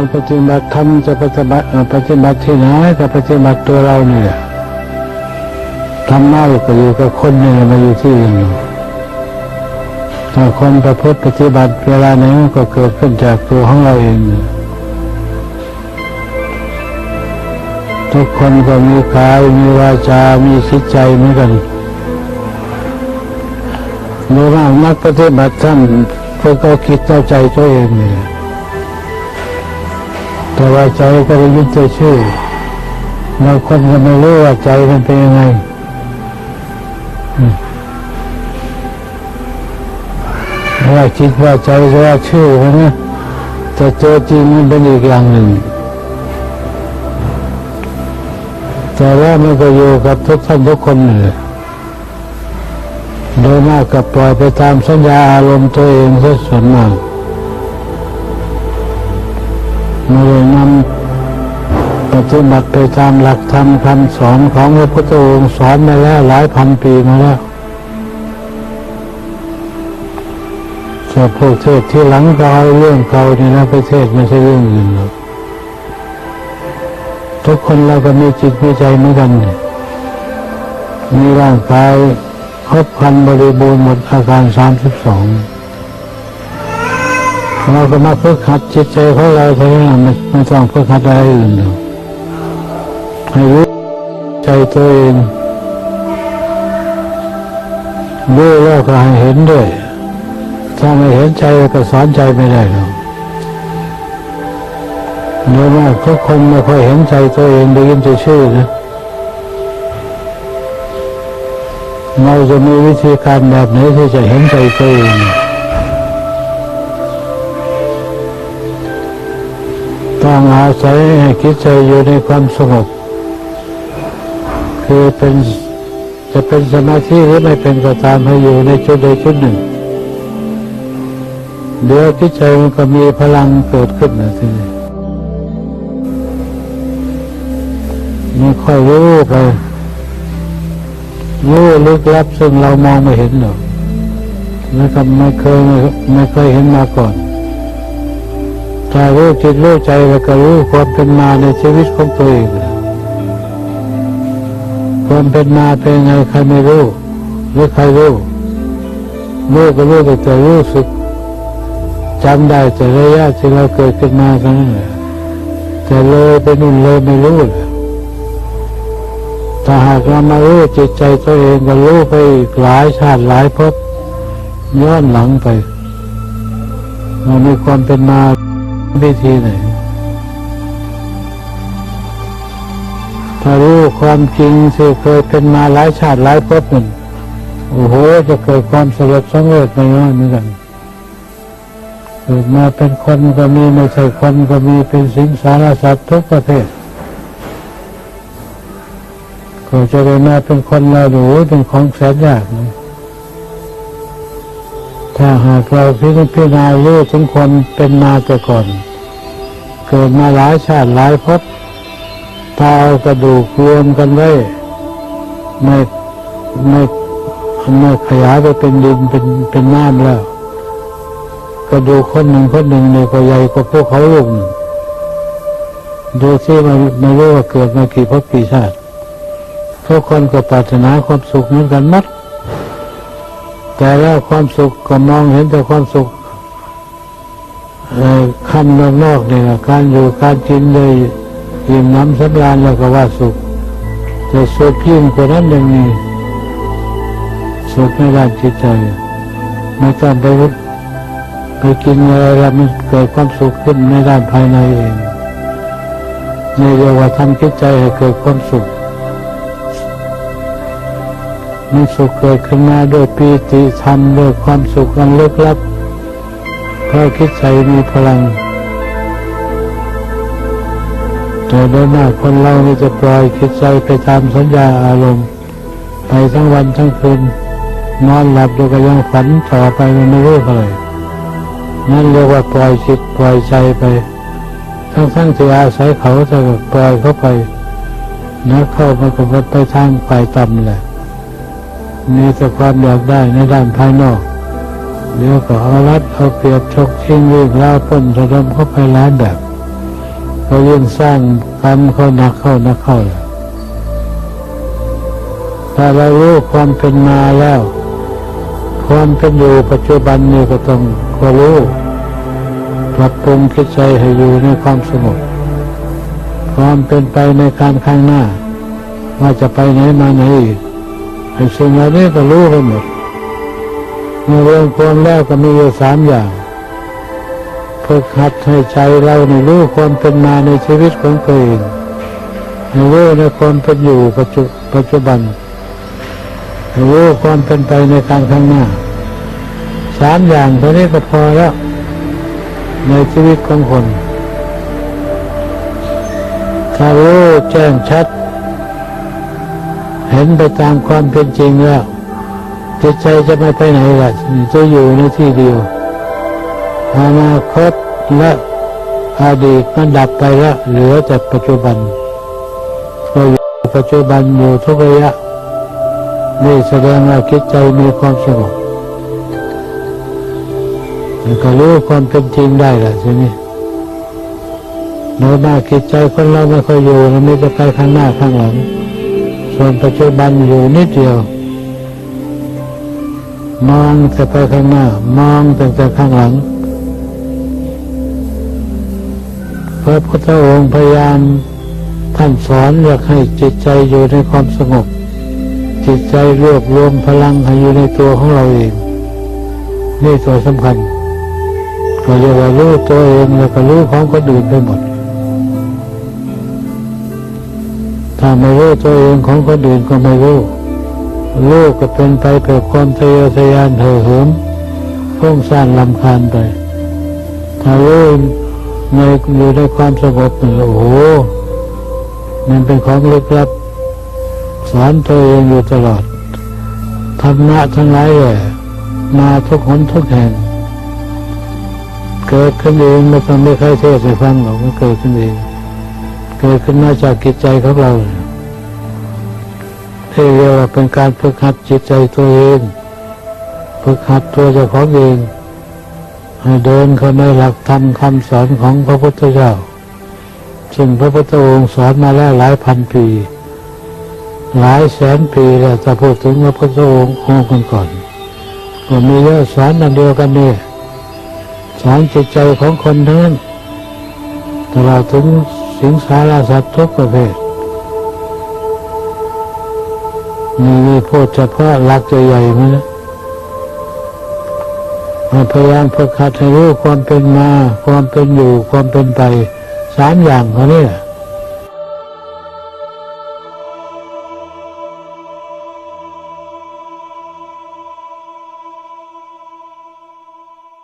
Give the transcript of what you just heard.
การปฏิบัติธรรมจะปฏิบัติปฏิบัติที่ไหนก็ปฏิบัติตัวเราเนี่ยธรรมะก็อยู่กับคนเนี่ยมาอยู่ที่อื่นถ้าคนประพฤติปฏิบัติเวลาไหนก็เกิดขึ้นจากตัวของเราเองทุกคนก็มีกายมีวาจา มีจิตใจเหมือนกันโดยมานักปฏิบัติท่านพวกเขาคิดเข้าใจตัวเองเนี่ย แต่ว่าใจก็ได้ยึดใจชื่อบางคนก็ไม่รู้ว่าใจมันเป็นยังไงอืมว่าคิดว่าใจจะว่าชื่อมันนะแต่ตัวจริงมันเป็นอีกอย่างหนึ่ง แต่ว่ามันก็อยู่กับทุกท่านทุกคนเลยโดยมากกับปล่อยไปตามสัญญาอารมณ์ตัวเองซะส่วนมาก ไม่ได้นำปฏิบัติไปตามหลักธรรมคำสอนของพระพุทธองค์สอนมาแล้วหลายพันปีมาแล้วส่พวกเทศที่หลังก็เอาเรื่องเก่านี่นะไปเทศไม่ใช่เรื่องอื่นหรอกทุกคนเราก็มีจิตมีใจเหมือนกันนี่มีร่างกายครบครันบริบูรณ์หมดอาการสามสิบสอง เราก็มาฝึกหัดจิตใจของเราเท่านั้นไม่ไม่ต้องฝึกหัดอะไรอื่นหรอกให้รู้ใจตัวเองรู้แล้วก็ให้เห็นด้วย ถ้าไม่เห็นใจก็สอนใจไม่ได้หรอกโดยมากทุกคนไม่ค่อยเห็นใจตัวเองได้ยินแต่ชื่อนะเราจะมีวิธีการแบบไหนที่จะเห็นใจตัวเอง ต้องอาศัยให้คิดใจอยู่ในความสงบ คือเป็นจะเป็นสมาธิหรือไม่เป็นก็ตามให้อยู่ในจุดใดจุดหนึ่ง เดี๋ยวคิดใจมันก็มีพลังเกิดขึ้นนะทีนี้มันค่อยรู้ไปรู้ลึกลับซึ่งเรามองไม่เห็นหรอกแล้วก็ไม่เคยไม่ไม่เคยเห็นมาก่อน ถ้ารู้จิตรู้ใจแล้วก็รู้ความเป็นมาในชีวิตของตัวเองความเป็นมาเป็นไงใครไม่รู้หรือใครรู้รู้ก็รู้แต่จะรู้สึกจำได้แต่ระยะที่เราเกิดขึ้นมาเท่านั้นแหละแต่เลยไปนู่นเลยไม่รู้เลยถ้าหากเรามารู้จิตใจตัวเองก็รู้ไปหลายชาติหลายภพย้อนหลังไปมันมีความเป็นมา วิธีไหนถ้ารู้ความจริงที่เคยเป็นมาหลายชาติหลายภพหนึ่งโอ้โห จะเกิดความสลดสังเวชไม่น้อยเหมือนกันเกิดมาเป็นคนก็มีไม่ใช่คนก็มีเป็นสิงสารสัตว์ทุกประเภทก็จะได้มาเป็นคนเราดูเป็นของแสนยากนะ ถ้าหากเราพิจารณารู้ถึงคนเป็นมาแต่ก่อน เกิดมาหลายชาติหลายภพถ้าเอากระดูกรวมกันไว้ไม่ไม่ไม่ขยายไปเป็นดินเป็นเป็นน้ำแล้วกระดูกคนหนึ่งคนหนึ่งเนี่ยก็ใหญ่กว่าพวกเขาลูกหนึ่งดูที่มันไม่รู้ว่าเกิดมากี่ภพกี่ชาติทุกคนก็ปรารถนาความสุขเหมือนกันมัด แต่แล้วความสุขก็มองเห็นแต่ความสุขคำนอกนอกเนี่ยการอยู่การกินเลยอิ่มน้ำสำราญแล้วก็ว่าสุขแต่สุขยิ่งกว่านั้นยังมีสุขในด้านจิตใจไม่ต้องไปวุไปกินอะไรแล้วมันเกิดความสุขขึ้นในด้านภายในเองนี่เรียกว่าทำจิตใจให้เกิดความสุข มันสุขเกิดขึ้นมาด้วยปีติธรรมด้วยความสุขอันลึกลับเพราะคิดใจมีพลังแต่โดยมากคนเรานี่จะปล่อยคิดใจไปตามสัญญาอารมณ์ ไปทั้งวันทั้งคืนนอนหลับแล้วก็ยังฝันต่อไปมันไม่รู้อะไรนั่นเรียกว่าปล่อยจิตปล่อยใจไป ทั้งทั้งที่อาศัยเขาแต่ปล่อยเขาไปนะเข้ามันก็ไปทางฝ่ายต่ำแหละ มีแต่ความอยากได้ในด้านภายนอกเดี๋ยวก็เอารัดเอาเปรียบชกชิงวิ่งล่าป้นระดมเข้าไปหลายแบบก็ยิ่งสร้างกรรมเข้าหนักเข้าหนักเข้าเลยถ้าเรารู้ความเป็นมาแล้ว ความเป็นอยู่ปัจจุบันนี้ก็ต้องก็รู้ปรับปรุงคิดใจให้อยู่ในความสงบความเป็นไปในการข้างหน้า ว่าจะไปไหนมาไหนอีก ไอ้สิ่งเหล่านี้ก็รู้ไปหมดเมื่อรวมความแล้วก็มีอยู่สามอย่างฝึกหัดให้ใจเราในรู้ความเป็นมาในชีวิตของตัวเองในรู้ในความเป็นอยู่ปัจจุปัจจุบันในรู้ความเป็นไปในการข้างหน้าสามอย่างเท่านี้ก็พอแล้วในชีวิตของคนถ้ารู้แจ้งชัด เห็นไปตามความเป็นจริงแล้วจิตใจจะไม่ไปไหนล่ะจะอยู่ในที่เดียวอนาคตและอดีตมันดับไปแล้วเหลือแต่ปัจจุบันก็อยู่ปัจจุบันอยู่ทุกระยะนี่แสดงว่าคิดใจมีความสงบก็รู้ความเป็นจริงได้ละใช่ไหมโดยมากคิดใจคนเราไม่ค่อยอยู่เราไม่จะไปข้างหน้าข้างหลัง ส่วนปัจจุบันอยู่นิดเดียว มองแต่ไปข้างหน้า มองแต่แต่ข้างหลัง พระพุทธองค์พยายามท่านสอนอยากให้จิตใจอยู่ในความสงบ จิตใจรวบรวมพลังให้อยู่ในตัวของเราเอง นี่ตัวสำคัญก็เรียกว่ารู้ตัวเองแล้วก็รู้ของคนอื่นไปหมด ถ้าไม่รู้ตัวเองของคนอื่นก็ไม่รู้ลูกก็เป็นไปเพื่อความทะเยอทะยานเห่อเหิมพุ่งสร้างลำคาญไป ถ้ารู้ในอยู่ในความสงบโอ้โห มันเป็นของลึกลับ สอนตัวเองอยู่ตลอดธรรมะทั้งหลายแหละมาทุกหนทุกแห่ง เกิดขึ้นเองไม่ต้องไม่ใครเทศให้ฟังหรอกมันเกิดขึ้นเอง เกิดขึ้นมาจากจิตใจของเราที่เรียกว่าเป็นการฝึกหัดจิตใจตัวเองฝึกหัดตัวเจ้าของเองให้เดินเข้าในหลักธรรมคำสอนของพระพุทธเจ้าซึ่งพระพุทธองค์สอนมาแล้วหลายพันปี หลายแสนปีแล้วจะพูดถึงพระพุทธองค์องค์ก่อนก็มีเยอะสอนอันเดียวกันนี่สอนจิตใจของคนทั้งนั้นตลอดถึง สิงสารสัตว์ทุกประเภท มีโพูดเฉพาะหลักใหญ่ๆมันะมาพยายามฝึกหัดให้รู้ความเป็นมา ความเป็นอยู่ความเป็นไปสามอย่างเขาเนี่ย